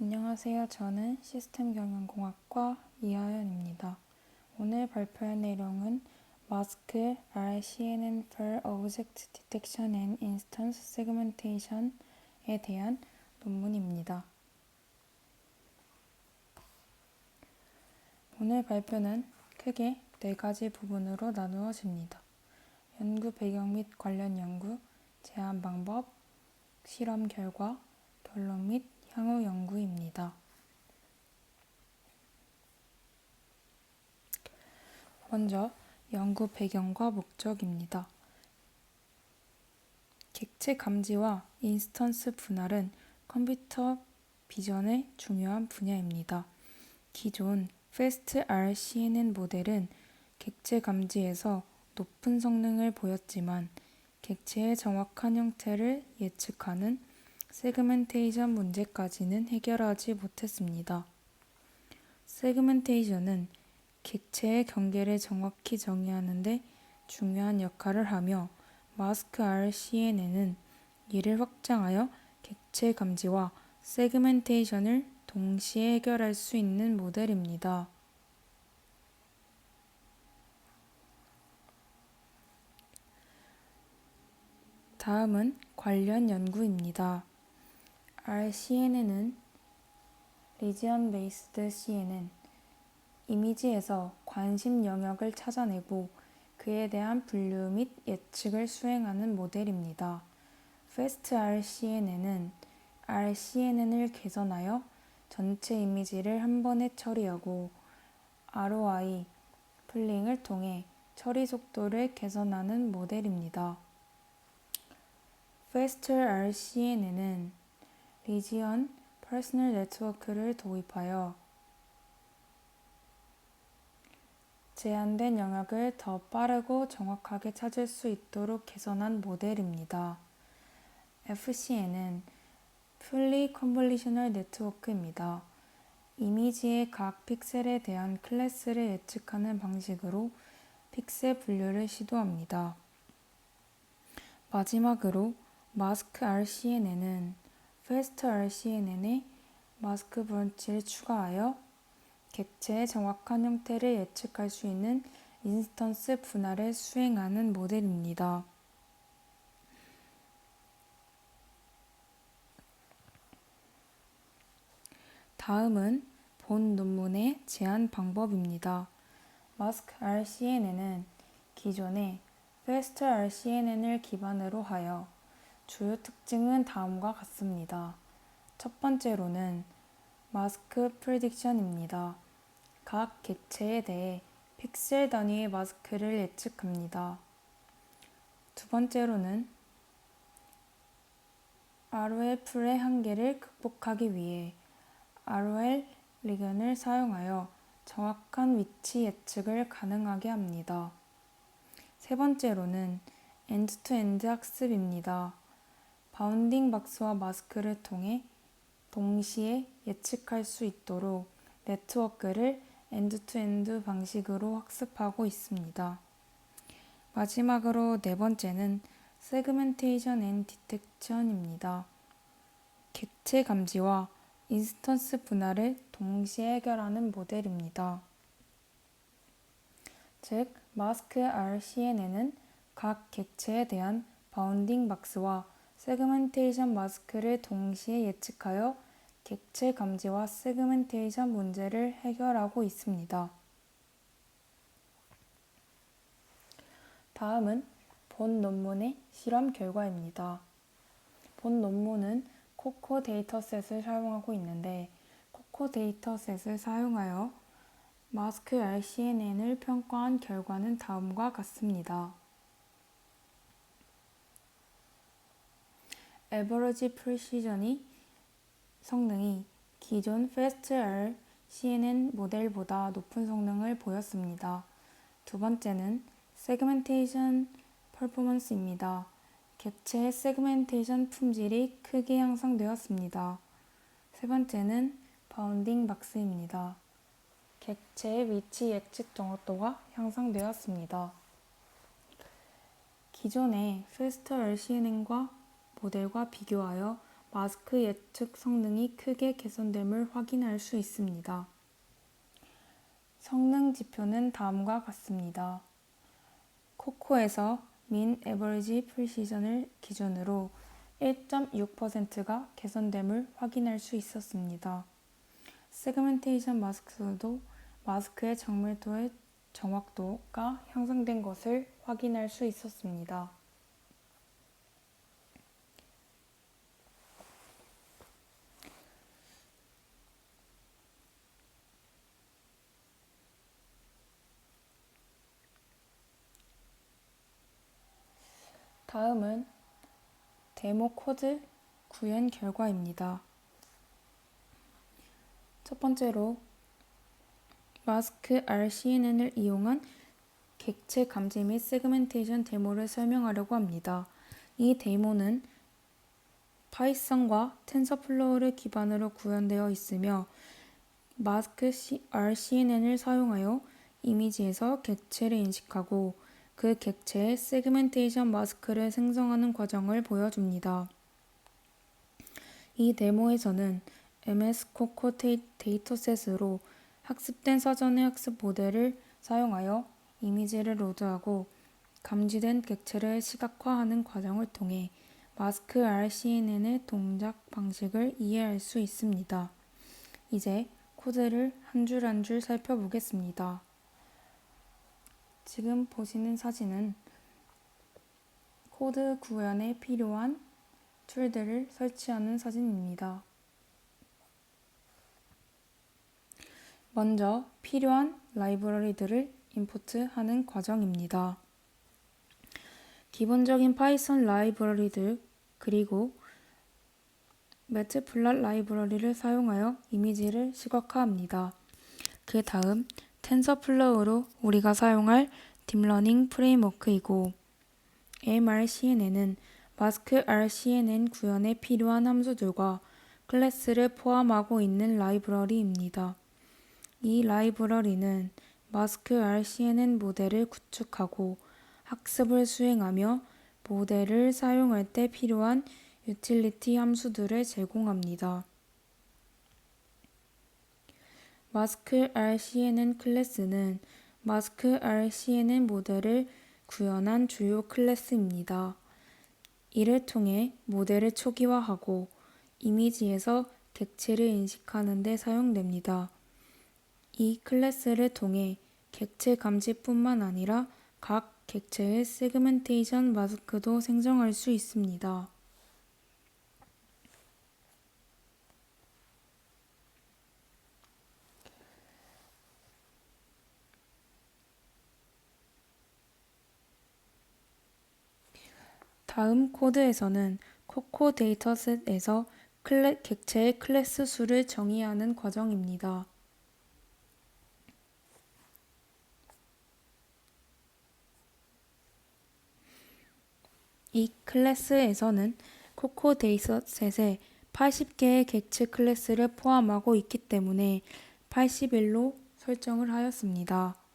안녕하세요. 저는 시스템 경영공학과 이하연입니다. 오늘 발표할 내용은 마스크 RCNN for Object Detection and Instance Segmentation에 대한 논문입니다. 오늘 발표는 크게 네 가지 부분으로 나누어집니다. 연구 배경 및 관련 연구, 제안 방법, 실험 결과, 결론 및 향후 연구입니다. 먼저 연구 배경과 목적입니다. 객체 감지와 인스턴스 분할은 컴퓨터 비전의 중요한 분야입니다. 기존 패스트 RCNN 모델은 객체 감지에서 높은 성능을 보였지만 객체의 정확한 형태를 예측하는 세그멘테이션 문제까지는 해결하지 못했습니다. 세그멘테이션은 객체의 경계를 정확히 정의하는데 중요한 역할을 하며 마스크 RCNN은 이를 확장하여 객체 감지와 세그멘테이션을 동시에 해결할 수 있는 모델입니다. 다음은 관련 연구입니다. RCNN은 Region Based CNN, 이미지에서 관심 영역을 찾아내고 그에 대한 분류 및 예측을 수행하는 모델입니다. Fast RCNN은 RCNN을 개선하여 전체 이미지를 한 번에 처리하고 ROI, 플링을 통해 처리 속도를 개선하는 모델입니다. Faster RCNN은 리지언 퍼스널 네트워크를 도입하여 제한된 영역을 더 빠르고 정확하게 찾을 수 있도록 개선한 모델입니다. FCN은 Fully Convolutional Network입니다. 이미지의 각 픽셀에 대한 클래스를 예측하는 방식으로 픽셀 분류를 시도합니다. 마지막으로 마스크 Fast RCNN에 마스크 브런치를 추가하여 객체의 정확한 형태를 예측할 수 있는 인스턴스 분할을 수행하는 모델입니다. 다음은 본 논문의 제안 방법입니다. 마스크 RCNN은 기존의 Fast RCNN을 기반으로 하여 주요 특징은 다음과 같습니다. 첫 번째로는 마스크 프리딕션입니다. 각 객체에 대해 픽셀 단위의 마스크를 예측합니다. 두 번째로는 ROL 풀의 한계를 극복하기 위해 ROL 리건을 사용하여 정확한 위치 예측을 가능하게 합니다. 세 번째로는 엔드-투-엔드 학습입니다. 바운딩 박스와 마스크를 통해 동시에 예측할 수 있도록 네트워크를 엔드-투-엔드 방식으로 학습하고 있습니다. 마지막으로 네 번째는 세그멘테이션 앤 디텍션입니다. 객체 감지와 인스턴스 분할을 동시에 해결하는 모델입니다. 즉, 마스크 RCNN은 각 객체에 대한 바운딩 박스와 세그멘테이션 마스크를 동시에 예측하여 객체 감지와 세그멘테이션 문제를 해결하고 있습니다. 다음은 본 논문의 실험 결과입니다. 본 논문은 코코 데이터셋을 사용하고 있는데 코코 데이터셋을 사용하여 마스크 RCNN을 평가한 결과는 다음과 같습니다. 에버러지 프리시전이 성능이 기존 Fast R CNN 모델보다 높은 성능을 보였습니다. 두 번째는 세그멘테이션 퍼포먼스입니다. 객체의 세그멘테이션 품질이 크게 향상되었습니다. 세 번째는 바운딩 박스입니다. 객체의 위치 예측 정확도가 향상되었습니다. 기존의 Fast RCNN과 모델과 비교하여 마스크 예측 성능이 크게 개선됨을 확인할 수 있습니다. 성능 지표는 다음과 같습니다. 코코에서 민 에버리지 프리시전을 기준으로 1.6%가 개선됨을 확인할 수 있었습니다. 세그멘테이션 마스크도 마스크의 정밀도의 정확도가 향상된 것을 확인할 수 있었습니다. 다음은 데모 코드 구현 결과입니다. 첫 번째로 마스크 RCNN을 이용한 객체 감지 및 세그멘테이션 데모를 설명하려고 합니다. 이 데모는 파이썬과 텐서플로우를 기반으로 구현되어 있으며 마스크 RCNN을 사용하여 이미지에서 객체를 인식하고 그 객체의 세그멘테이션 마스크를 생성하는 과정을 보여줍니다. 이 데모에서는 MS 코코 데이터셋으로 학습된 사전의 학습 모델을 사용하여 이미지를 로드하고 감지된 객체를 시각화하는 과정을 통해 마스크 RCNN의 동작 방식을 이해할 수 있습니다. 이제 코드를 한 줄 한 줄 살펴보겠습니다. 지금 보시는 사진은 코드 구현에 필요한 툴들을 설치하는 사진입니다. 먼저 필요한 라이브러리들을 임포트하는 과정입니다. 기본적인 파이썬 라이브러리들 그리고 매트플랫 라이브러리를 사용하여 이미지를 시각화합니다. 그 다음 텐서플로우로 우리가 사용할 딥러닝 프레임워크이고 MRCNN은 마스크 RCNN 구현에 필요한 함수들과 클래스를 포함하고 있는 라이브러리입니다. 이 라이브러리는 마스크 RCNN 모델을 구축하고 학습을 수행하며 모델을 사용할 때 필요한 유틸리티 함수들을 제공합니다. 마스크 RCNN 클래스는 마스크 RCNN 모델을 구현한 주요 클래스입니다. 이를 통해 모델을 초기화하고 이미지에서 객체를 인식하는 데 사용됩니다. 이 클래스를 통해 객체 감지뿐만 아니라 각 객체의 세그멘테이션 마스크도 생성할 수 있습니다. 다음 코드에서는 코코 데이터셋에서 클래, 객체의 클래스 수를 정의하는 과정입니다. 이 클래스에서는 코코 데이터셋에 80개의 객체 클래스를 포함하고 있기 때문에 81로 설정을 하였습니다.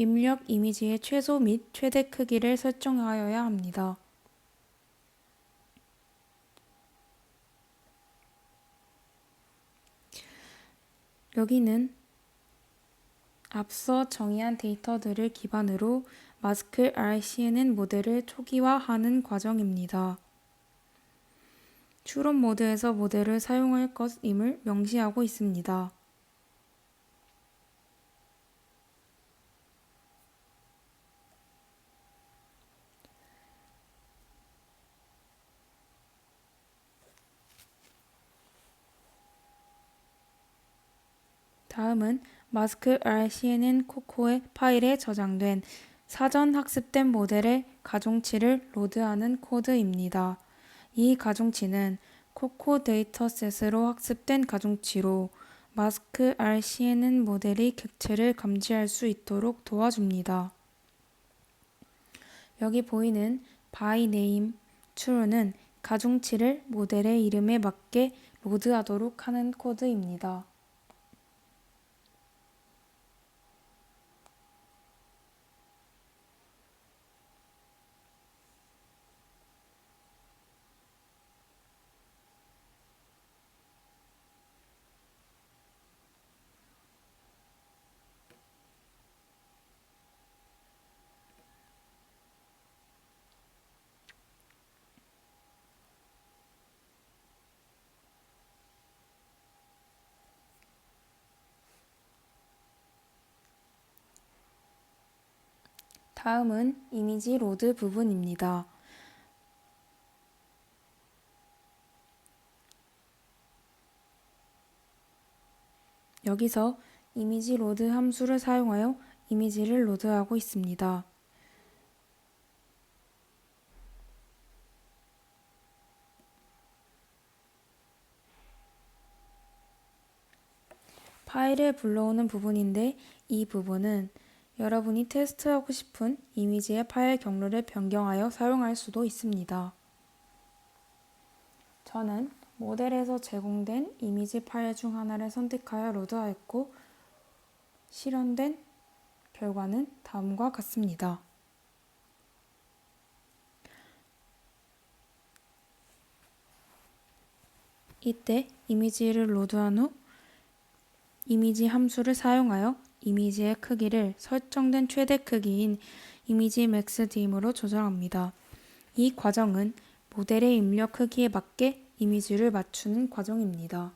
입력 이미지의 최소 및 최대 크기를 설정하여야 합니다. 여기는 앞서 정의한 데이터들을 기반으로 마스크 RCNN 모델을 초기화하는 과정입니다. 추론 모드에서 모델을 사용할 것임을 명시하고 있습니다. 다음은 마스크 RCNN 코코의 파일에 저장된 사전 학습된 모델의 가중치를 로드하는 코드입니다. 이 가중치는 코코 데이터셋으로 학습된 가중치로 마스크 RCNN 모델이 객체를 감지할 수 있도록 도와줍니다. 여기 보이는 by name true는 가중치를 모델의 이름에 맞게 로드하도록 하는 코드입니다. 다음은 이미지 로드 부분입니다. 여기서 이미지 로드 함수를 사용하여 이미지를 로드하고 있습니다. 파일을 불러오는 부분인데 이 부분은 여러분이 테스트하고 싶은 이미지의 파일 경로를 변경하여 사용할 수도 있습니다. 저는 모델에서 제공된 이미지 파일 중 하나를 선택하여 로드하였고 실현된 결과는 다음과 같습니다. 이때 이미지를 로드한 후 이미지 함수를 사용하여 이미지의 크기를 설정된 최대 크기인 이미지 맥스 딤으로 조정합니다. 이 과정은 모델의 입력 크기에 맞게 이미지를 맞추는 과정입니다.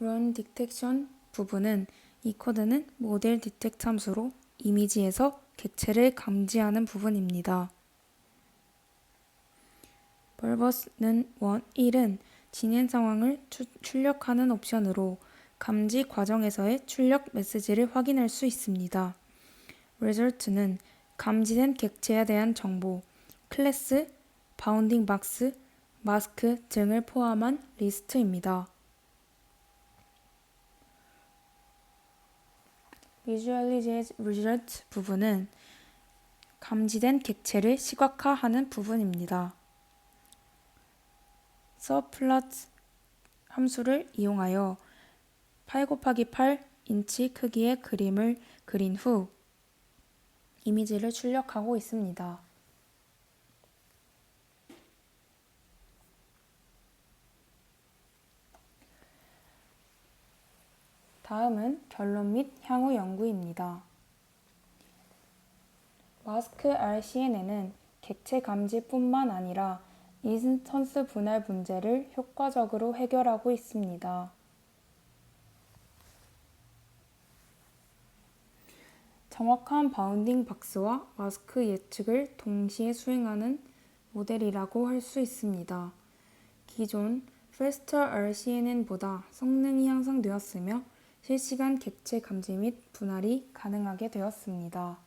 run detection 부분은 이 코드는 모델 디텍트 함수로 이미지에서 객체를 감지하는 부분입니다. 벌버스는 원 1은 진행 상황을 추, 출력하는 옵션으로 감지 과정에서의 출력 메시지를 확인할 수 있습니다. result는 감지된 객체에 대한 정보, 클래스, 바운딩 박스, 마스크 등을 포함한 리스트입니다. Visualize Result 부분은 감지된 객체를 시각화하는 부분입니다. 서플럿 함수를 이용하여 8 곱하기 8 인치 크기의 그림을 그린 후 이미지를 출력하고 있습니다. 다음은 결론 및 향후 연구입니다. 마스크 RCNN은 객체 감지뿐만 아니라 인스턴스 분할 문제를 효과적으로 해결하고 있습니다. 정확한 바운딩 박스와 마스크 예측을 동시에 수행하는 모델이라고 할 수 있습니다. 기존 Faster RCNN보다 성능이 향상되었으며 실시간 객체 감지 및 분할이 가능하게 되었습니다.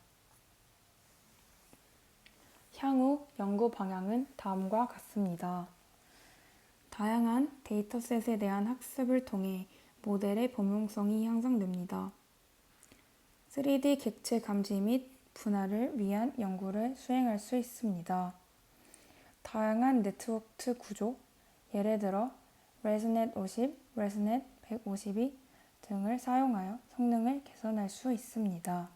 향후 연구 방향은 다음과 같습니다. 다양한 데이터셋에 대한 학습을 통해 모델의 범용성이 향상됩니다. 3D 객체 감지 및 분할을 위한 연구를 수행할 수 있습니다. 다양한 네트워크 구조, 예를 들어 레스넷 50, 레스넷 152 등을 사용하여 성능을 개선할 수 있습니다.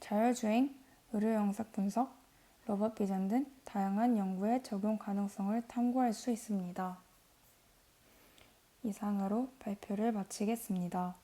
자율주행, 의료 영상 분석, 로봇 비전 등 다양한 연구의 적용 가능성을 탐구할 수 있습니다. 이상으로 발표를 마치겠습니다.